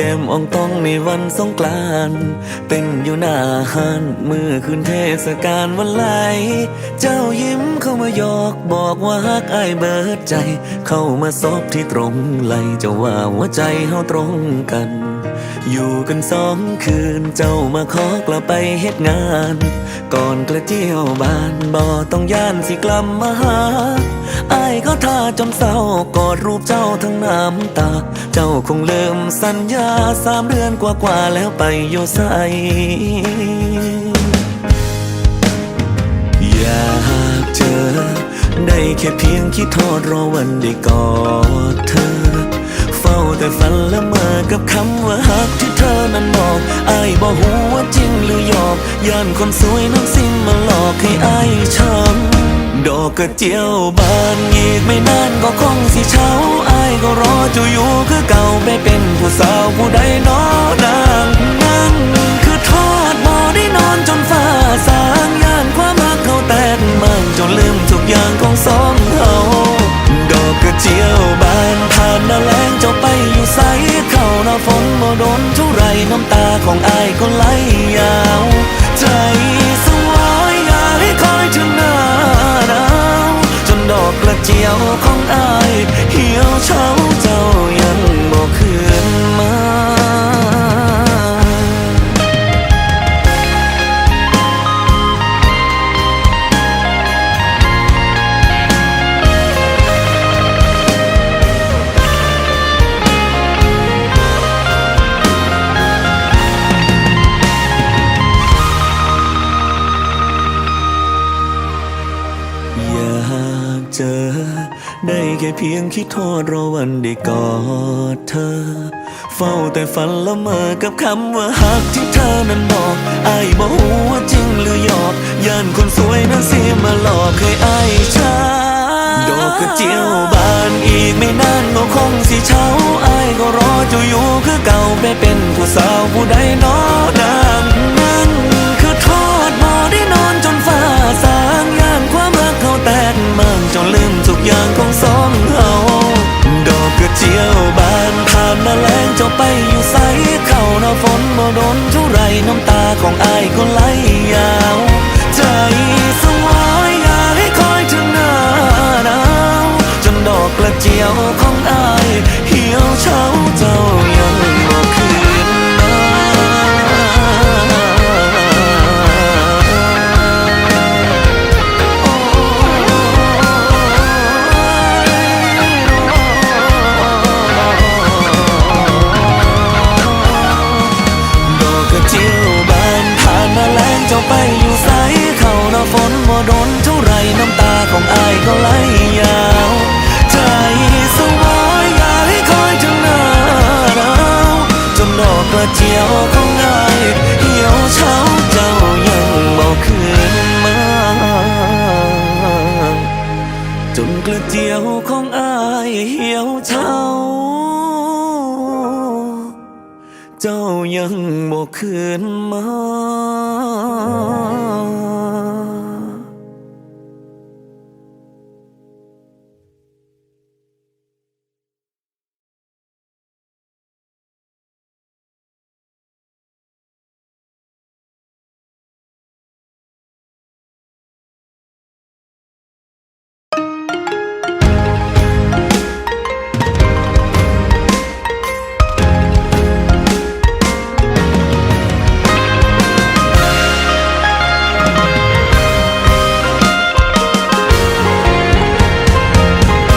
อ่องต้องในวันสงกรานต์เต้นอยู่หน้าห้านมือคืนเทศกาลวันไหล เจ้ายิ้มเข้ามาหยอกบอกว่าฮักอายเบิดใจ เข้ามาซบที่ตรงไหลเจะว่าหัวใจเฮาตรงกัน อยู่กันสองคืนเจ้ามาขอกลับไปเฮ็ดงาน ก่อนกระเจียวบานบ่ต้องย่านสิกลับมาหาอายก็ท่าจนเศร้ากอดรูปเจ้าทั้งน้ำตา เจ้าคงเริ่มสัญญาสามเดือนกว่าๆแล้วไปอยู่ใสอยากเจอ ได้แค่เพียงคิดทอดรอวันได้กอดเธอ เฝ้าแต่ฝันละเมอกับคำ ยอกย่านคนสวยน้ำสิ้นมาหลอกให้อายช้ำดอกกระเจียวบานอีกไม่นานก็คงสิเช้าอายก็รอเจะอยู่คือเก่าไปเป็นผู้สาวผู้ใดนอนาง อยากเจอ ได้แค่เพียงคิดโทษรอวันได้กอดเธอ เฝ้าแต่ฝันละเมอกับคำว่าฮักที่เธอนั้นบอกไอายบอกว่าจริงหรือหยอกย่านคนสวยนั้นเสียมาหลอกให้อายช้าดอกกระเจียวบานอีกไม่นานก็คงสิเช้าไอายก็รอเจ้าอยู่คือเก่าไปเป็นผู้สาวผู้ใดนอนา โดนเท่าไรน้ำตาของอายก็ไหลยาว ใจ เจียวบานผ่านมาแล้งเจ้าไปอยู่ใสเข้าหน้าฝนบ่โดนเท่าไรน้ำตาของอายก็ไหลยาว เจ้ายังบอกคืนมา